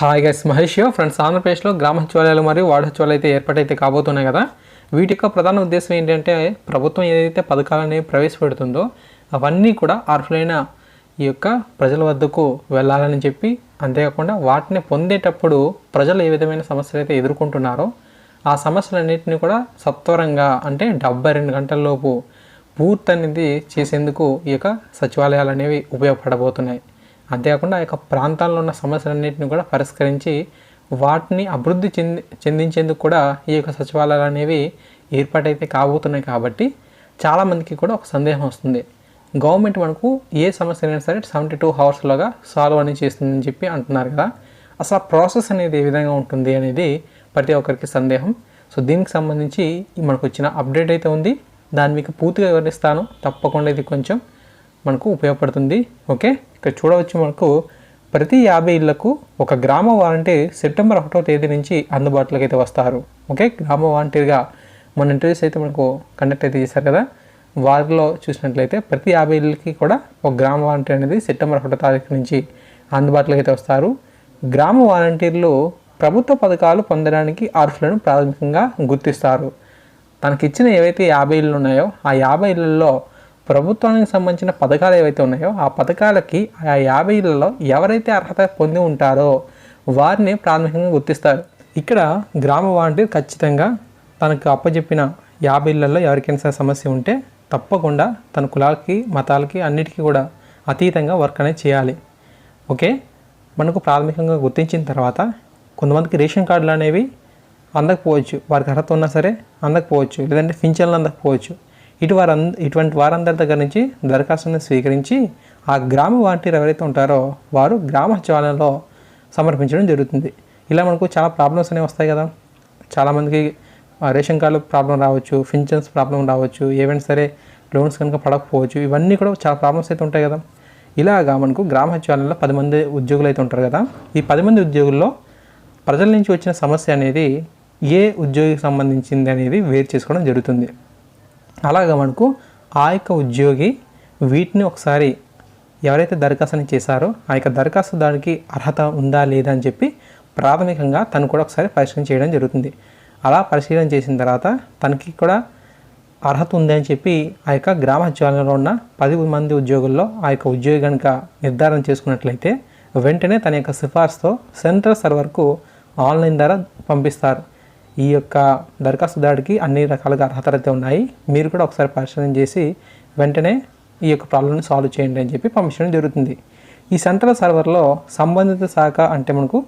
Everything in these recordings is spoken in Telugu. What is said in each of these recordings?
హాయ్ గైస్ మహేష్ ఫ్రెండ్స్ ఆంధ్రప్రదేశ్లో గ్రామ సచివాలయాలు మరియు వార్డు సచివాలయాలు అయితే ఏర్పాటైతే కాబోతున్నాయి కదా. వీటి యొక్క ప్రధాన ఉద్దేశం ఏంటంటే ప్రభుత్వం ఏదైతే పథకాలని ప్రవేశపెడుతుందో అవన్నీ కూడా అర్హులైన ఈ యొక్క ప్రజల వద్దకు వెళ్ళాలని చెప్పి అంతేకాకుండా వాటిని పొందేటప్పుడు ప్రజలు ఏ విధమైన సమస్యలు అయితే ఎదుర్కొంటున్నారో ఆ సమస్యలన్నింటినీ కూడా సత్వరంగా అంటే డెబ్బై రెండు గంటల్లోపు పూర్తి అనేది చేసేందుకు ఈ యొక్క సచివాలయాలు అనేవి ఉపయోగపడబోతున్నాయి. అంతేకాకుండా ఆ యొక్క ప్రాంతాల్లో ఉన్న సమస్యలన్నింటినీ కూడా పరిష్కరించి వాటిని అభివృద్ధి చెంది చెందించేందుకు కూడా ఈ యొక్క సచివాలయాలు అనేవి ఏర్పాటైతే కాబోతున్నాయి కాబట్టి చాలామందికి కూడా ఒక సందేహం వస్తుంది. గవర్నమెంట్ మనకు ఏ సమస్య అయినా సరే సెవెంటీ టూ అవర్స్లోగా సాల్వ్ అని చేస్తుందని చెప్పి అంటున్నారు కదా. అసలు ఆ ప్రాసెస్ అనేది ఏ విధంగా ఉంటుంది అనేది ప్రతి ఒక్కరికి సందేహం. సో దీనికి సంబంధించి మనకు వచ్చిన అప్డేట్ అయితే ఉంది. దాన్ని మీకు పూర్తిగా వివరిస్తాను. తప్పకుండా ఇది కొంచెం మనకు ఉపయోగపడుతుంది. ఓకే? ఇక్కడ చూడవచ్చు మనకు ప్రతి యాభై ఇళ్ళకు ఒక గ్రామ వాలంటీర్ సెప్టెంబర్ ఒకటో తేదీ నుంచి అందుబాటులోకి అయితే వస్తారు. ఓకే? గ్రామ వాలంటీర్గా మన ఇంటర్వ్యూస్ అయితే మనకు కండక్ట్ అయితే చేశారు కదా? వారిలో చూసినట్లయితే ప్రతి యాభై ఇళ్ళకి కూడా ఒక గ్రామ వాలంటీర్ అనేది సెప్టెంబర్ ఒకటో తారీఖు నుంచి అందుబాటులోకి అయితే వస్తారు. గ్రామ వాలంటీర్లు ప్రభుత్వ పథకాలు పొందడానికి అర్హులను ప్రాథమికంగా గుర్తిస్తారు. తనకిచ్చిన ఏవైతే యాభై ఇళ్ళు ఉన్నాయో ఆ యాభై ఇళ్ళల్లో ప్రభుత్వానికి సంబంధించిన పథకాలు ఏవైతే ఉన్నాయో ఆ పథకాలకి ఆ యాభై ఎవరైతే అర్హత పొంది ఉంటారో వారిని ప్రాథమికంగా గుర్తిస్తారు. ఇక్కడ గ్రామ వాలంటీర్ ఖచ్చితంగా తనకు అప్పచెప్పిన యాభై ఎవరికైనా సరే సమస్య ఉంటే తప్పకుండా తన కులాలకి మతాలకి అన్నిటికీ కూడా అతీతంగా వర్క్ అనేది చేయాలి. ఓకే? మనకు ప్రాథమికంగా గుర్తించిన తర్వాత కొంతమందికి రేషన్ కార్డులు అనేవి అందకపోవచ్చు. వారికి అర్హత ఉన్నా సరే అందకపోవచ్చు. లేదంటే పింఛన్లు అందకపోవచ్చు. ఇటు ఇటువంటి వారందరి దగ్గర నుంచి దరఖాస్తును స్వీకరించి ఆ గ్రామ వాలంటీర్ ఎవరైతే ఉంటారో వారు గ్రామ సచివాలయంలో సమర్పించడం జరుగుతుంది. ఇలా మనకు చాలా ప్రాబ్లమ్స్ అనేవి వస్తాయి కదా. చాలామందికి రేషన్ కార్డు ప్రాబ్లం రావచ్చు ఫిన్షన్స్ ప్రాబ్లం రావచ్చు ఏవైనా సరే లోన్స్ కనుక పడకపోవచ్చు ఇవన్నీ కూడా చాలా ప్రాబ్లమ్స్ అయితే ఉంటాయి కదా. ఇలాగా మనకు గ్రామ సచివాలయంలో పది మంది ఉద్యోగులు అయితే ఉంటారు కదా. ఈ పది మంది ఉద్యోగుల్లో ప్రజల నుంచి వచ్చిన సమస్య అనేది ఏ ఉద్యోగికి సంబంధించింది అనేది వేరు చేసుకోవడం జరుగుతుంది. అలాగా మనకు ఆ యొక్క ఉద్యోగి వీటిని ఒకసారి ఎవరైతే దరఖాస్తుని చేశారో ఆ యొక్క దరఖాస్తు దానికి అర్హత ఉందా లేదా అని చెప్పి ప్రాథమికంగా తను కూడా ఒకసారి పరిశీలన చేయడం జరుగుతుంది. అలా పరిశీలన చేసిన తర్వాత తనకి కూడా అర్హత ఉంది అని చెప్పి ఆ యొక్క గ్రామ సచివాలయంలో ఉన్న పది మంది ఉద్యోగుల్లో ఆ యొక్క ఉద్యోగి కనుక నిర్ధారణ చేసుకున్నట్లయితే వెంటనే తన యొక్క సిఫార్సుతో సెంట్రల్ సర్వర్కు ఆన్లైన్ ద్వారా పంపిస్తారు. ఈ యొక్క దరఖాస్తుదారుడికి అన్ని రకాలుగా అర్హతలు అయితే ఉన్నాయి. మీరు కూడా ఒకసారి పరిశీలన చేసి వెంటనే ఈ యొక్క ప్రాబ్లమ్ని సాల్వ్ చేయండి అని చెప్పి పంపించడం జరుగుతుంది ఈ సెంట్రల్ సర్వర్లో సంబంధిత శాఖ అంటే మనకు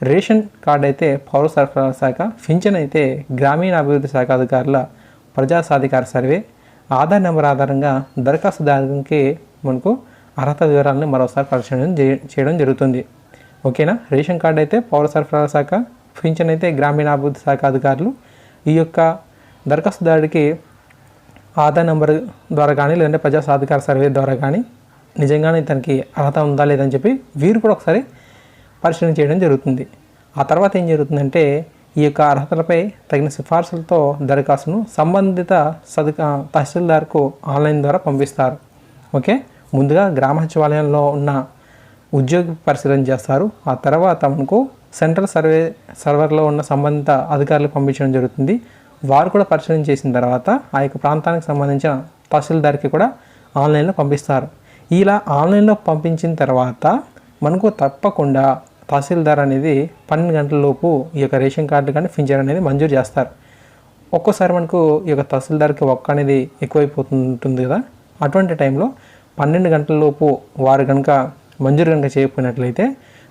రేషన్ కార్డ్ అయితే పౌర సరఫరాల శాఖ పింఛన్ అయితే గ్రామీణాభివృద్ధి శాఖ అధికారుల ప్రజా సాధికార సర్వే ఆధార్ నెంబర్ ఆధారంగా దరఖాస్తుదారునికి మనకు అర్హత వివరాలను మరోసారి పరిశీలన చేయడం జరుగుతుంది. ఓకేనా? రేషన్ కార్డు అయితే పౌర సరఫరాల శాఖ పింఛన్ అయితే గ్రామీణాభివృద్ధి శాఖ అధికారులు ఈ యొక్క దరఖాస్తుదారుడికి ఆధార్ నెంబర్ ద్వారా కానీ లేదంటే ప్రజా సాధికార సర్వే ద్వారా కానీ నిజంగానే తనకి అర్హత ఉందా లేదని చెప్పి వీరు కూడా ఒకసారి పరిశీలన చేయడం జరుగుతుంది. ఆ తర్వాత ఏం జరుగుతుందంటే ఈ యొక్క అర్హతలపై తగిన సిఫార్సులతో దరఖాస్తును సంబంధిత సదుక తహసీల్దార్కు ఆన్లైన్ ద్వారా పంపిస్తారు. ఓకే? ముందుగా గ్రామ సచివాలయంలో ఉన్న ఉద్యోగి పరిశీలన చేస్తారు. ఆ తర్వాత మనకు సెంట్రల్ సర్వే సర్వర్లో ఉన్న సంబంధిత అధికారులకు పంపించడం జరుగుతుంది. వారు కూడా పరిశీలన చేసిన తర్వాత ఆ యొక్క ప్రాంతానికి సంబంధించిన తహసీల్దార్కి కూడా ఆన్లైన్లో పంపిస్తారు. ఇలా ఆన్లైన్లో పంపించిన తర్వాత మనకు తప్పకుండా తహసీల్దార్ అనేది పన్నెండు గంటల లోపు ఈ యొక్క రేషన్ కార్డు కానీ పింఛన్ అనేది మంజూరు చేస్తారు. ఒక్కోసారి మనకు ఈ యొక్క తహసీల్దార్కి ఒక్క అనేది ఎక్కువైపోతుంటుంది కదా అటువంటి టైంలో పన్నెండు గంటల లోపు వారు కనుక మంజూరు కనుక చేయకపోయినట్లయితే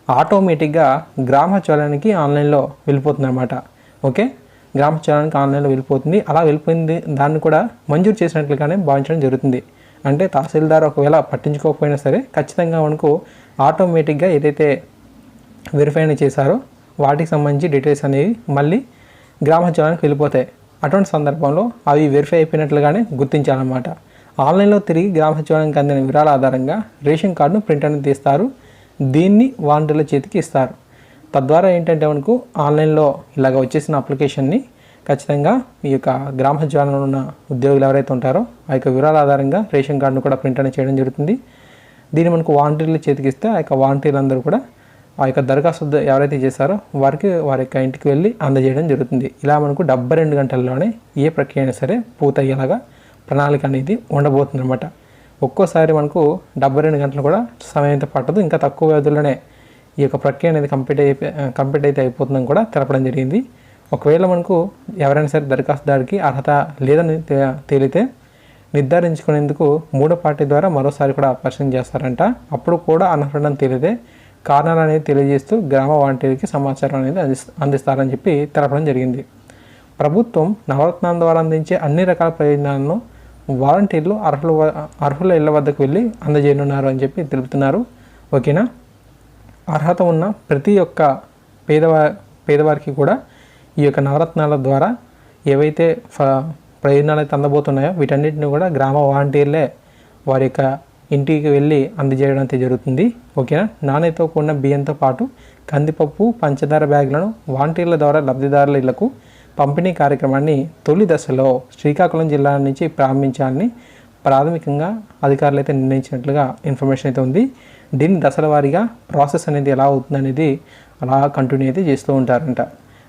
ఆటోమేటిక్గా గ్రామ ఆన్లైన్లో వెళ్ళిపోతుంది అనమాట ఓకే? గ్రామ ఆన్లైన్లో వెళ్ళిపోతుంది. అలా వెళ్ళిపోయింది. దాన్ని కూడా మంజూరు చేసినట్లుగానే భావించడం జరుగుతుంది. అంటే తహసీల్దార్ ఒకవేళ పట్టించుకోకపోయినా సరే ఖచ్చితంగా మనకు ఆటోమేటిక్గా ఏదైతే వెరిఫై చేశారో వాటికి సంబంధించి డీటెయిల్స్ అనేవి మళ్ళీ గ్రామ వెళ్ళిపోతాయి. అటువంటి సందర్భంలో అవి వెరిఫై అయిపోయినట్లుగానే గుర్తించాలన్నమాట. ఆన్లైన్లో తిరిగి గ్రామ సచివాలయానికి అందిన వివరాల ఆధారంగా రేషన్ కార్డును ప్రింట్ అనేది తీస్తారు. దీన్ని వాలంటీర్ల చేతికి ఇస్తారు. తద్వారా ఏంటంటే మనకు ఆన్లైన్లో ఇలాగ వచ్చేసిన అప్లికేషన్ని ఖచ్చితంగా ఈ యొక్క గ్రామ సచివాలయంలో ఉన్న ఉద్యోగులు ఎవరైతే ఉంటారో ఆ యొక్క వివరాల ఆధారంగా రేషన్ కార్డును కూడా ప్రింట్ అనేది చేయడం జరుగుతుంది. దీన్ని మనకు వాలంటీర్లు చేతికి ఇస్తే ఆ యొక్క వాలంటీర్లు అందరూ కూడా ఆ యొక్క దరఖాస్తు ఎవరైతే చేశారో వారికి వారి యొక్క ఇంటికి వెళ్ళి అందజేయడం జరుగుతుంది. ఇలా మనకు డెబ్బై రెండు గంటల్లోనే ఏ ప్రక్రియ అయినా సరే పూర్తయ్యేలాగా ప్రణాళిక అనేది ఉండబోతుంది అనమాట ఒక్కోసారి మనకు డెబ్బై రెండు గంటలు కూడా సమయం అయితే పట్టదు. ఇంకా తక్కువ వ్యవధిలోనే ఈ యొక్క ప్రక్రియ అనేది కంప్లీట్ అయిపోయి కంప్లీట్ అయితే అయిపోతుందని కూడా తెలపడం జరిగింది. ఒకవేళ మనకు ఎవరైనా సరే దరఖాస్తుదారికి అర్హత లేదని తే- తేలితే నిర్ధారించుకునేందుకు మూడో పార్టీ ద్వారా మరోసారి కూడా పరిశీలన చేస్తారంట. అప్పుడు కూడా అనర్హుడని తేలితే కారణాలు అనేది తెలియజేస్తూ గ్రామ వాలంటీర్కి సమాచారం అనేది అంది అందిస్తారని చెప్పి తెలపడం జరిగింది. ప్రభుత్వం నవరత్నాల ద్వారా అందించే అన్ని రకాల ప్రయోజనాలను వాలంటీర్లు అర్హుల అర్హుల ఇళ్ళ వద్దకు వెళ్ళి అందజేయనున్నారు అని చెప్పి తెలుపుతున్నారు. ఓకేనా? అర్హత ఉన్న ప్రతి ఒక్క పేదవా పేదవారికి కూడా ఈ యొక్క నవరత్నాల ద్వారా ఏవైతే ఫ ప్రయోజనాలు అయితే అందబోతున్నాయో వీటన్నిటిని కూడా గ్రామ వాలంటీర్లే వారి యొక్క ఇంటికి వెళ్ళి అందజేయడం అయితే జరుగుతుంది. ఓకేనా? నాణ్యతో కూడిన బియ్యంతో పాటు కందిపప్పు పంచదార బ్యాగులను వాలంటీర్ల ద్వారా లబ్ధిదారుల ఇళ్ళకు పంపిణీ కార్యక్రమాన్ని తొలి దశలో శ్రీకాకుళం జిల్లా నుంచి ప్రారంభించాలని ప్రాథమికంగా అధికారులు అయితే నిర్ణయించినట్లుగా ఇన్ఫర్మేషన్ అయితే ఉంది. దీన్ని దశల వారీగా ప్రాసెస్ అనేది ఎలా అవుతుంది అనేది అలా కంటిన్యూ అయితే చేస్తూ ఉంటారంట.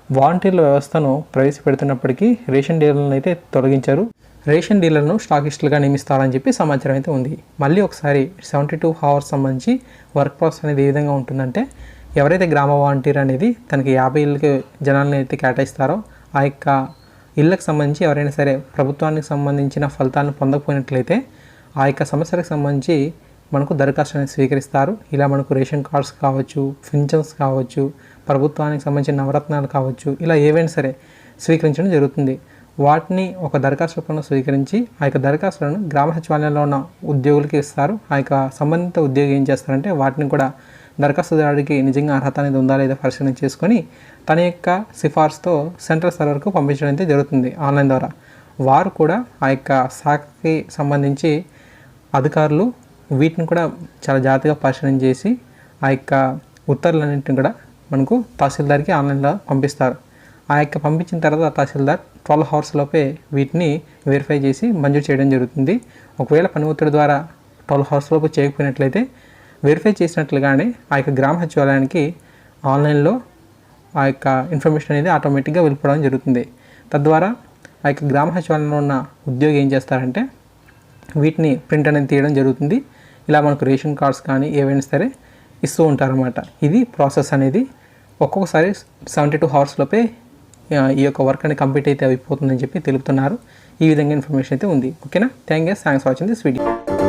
వాలంటీర్ల వ్యవస్థను ప్రవేశపెడుతున్నప్పటికీ రేషన్ డీలర్లను అయితే తొలగించారు. రేషన్ డీలర్ను స్టాకిస్టులుగా నియమిస్తారని చెప్పి సమాచారం అయితే ఉంది. మళ్ళీ ఒకసారి సెవెంటీ టూ అవర్స్ సంబంధించి వర్క్ ప్రాసెస్ అనేది ఏ విధంగా ఉంటుందంటే ఎవరైతే గ్రామ వాలంటీర్ అనేది తనకి యాభై ఏళ్ళకి జనాలను అయితే కేటాయిస్తారో ఆ యొక్క ఇళ్ళకు సంబంధించి ఎవరైనా సరే ప్రభుత్వానికి సంబంధించిన ఫలితాలను పొందకపోయినట్లయితే ఆ యొక్క సమస్యలకు సంబంధించి మనకు దరఖాస్తు అనేది స్వీకరిస్తారు. ఇలా మనకు రేషన్ కార్డ్స్ కావచ్చు పింఛన్స్ కావచ్చు ప్రభుత్వానికి సంబంధించిన నవరత్నాలు కావచ్చు ఇలా ఏవైనా సరే స్వీకరించడం జరుగుతుంది. వాటిని ఒక దరఖాస్తు రూపంలో స్వీకరించి ఆ యొక్క దరఖాస్తులను గ్రామ సచివాలయంలో ఉన్న ఉద్యోగులకి ఇస్తారు. ఆ యొక్క సంబంధిత ఉద్యోగి ఏం చేస్తారంటే వాటిని కూడా దరఖాస్తుదారుడికి నిజంగా అర్హత అనేది ఉందా లేదా పరిశీలన చేసుకొని తన యొక్క సిఫార్సుతో సెంట్రల్ సర్వర్కు పంపించడం అయితే జరుగుతుంది ఆన్లైన్ ద్వారా. వారు కూడా ఆ యొక్క శాఖకి సంబంధించి అధికారులు వీటిని కూడా చాలా జాగ్రత్తగా పరిశీలన చేసి ఆ యొక్క ఉత్తర్వులన్నింటిని కూడా మనకు తహసీల్దార్కి ఆన్లైన్లో పంపిస్తారు. ఆ యొక్క పంపించిన తర్వాత తహసీల్దార్ ట్వెల్వ్ అవర్స్ లోపే వీటిని వెరిఫై చేసి మంజూరు చేయడం జరుగుతుంది. ఒకవేళ పని ఒత్తిడి ద్వారా ట్వెల్వ్ అవర్స్ లోపు చేయకపోయినట్లయితే వెరిఫై చేసినట్లుగానే ఆ యొక్క గ్రామ సచివాలయానికి ఆన్లైన్లో ఆ యొక్క ఇన్ఫర్మేషన్ అనేది ఆటోమేటిక్గా వెళ్ళిపోవడం జరుగుతుంది. తద్వారా ఆ యొక్క గ్రామ సచివాలయంలో ఉన్న ఉద్యోగి ఏం చేస్తారంటే వీటిని ప్రింట్ అనేది తీయడం జరుగుతుంది. ఇలా మనకు రేషన్ కార్డ్స్ కానీ ఏవైనా సరే ఇస్తూ ఉంటారన్నమాట. ఇది ప్రాసెస్ అనేది ఒక్కొక్కసారి సెవెంటీ టూ అవర్స్లోపే ఈ యొక్క వర్క్ అనేది కంప్లీట్ అయితే అయిపోతుందని చెప్పి తెలుపుతున్నారు. ఈ విధంగా ఇన్ఫర్మేషన్ అయితే ఉంది. ఓకేనా thank you thanks for watching this video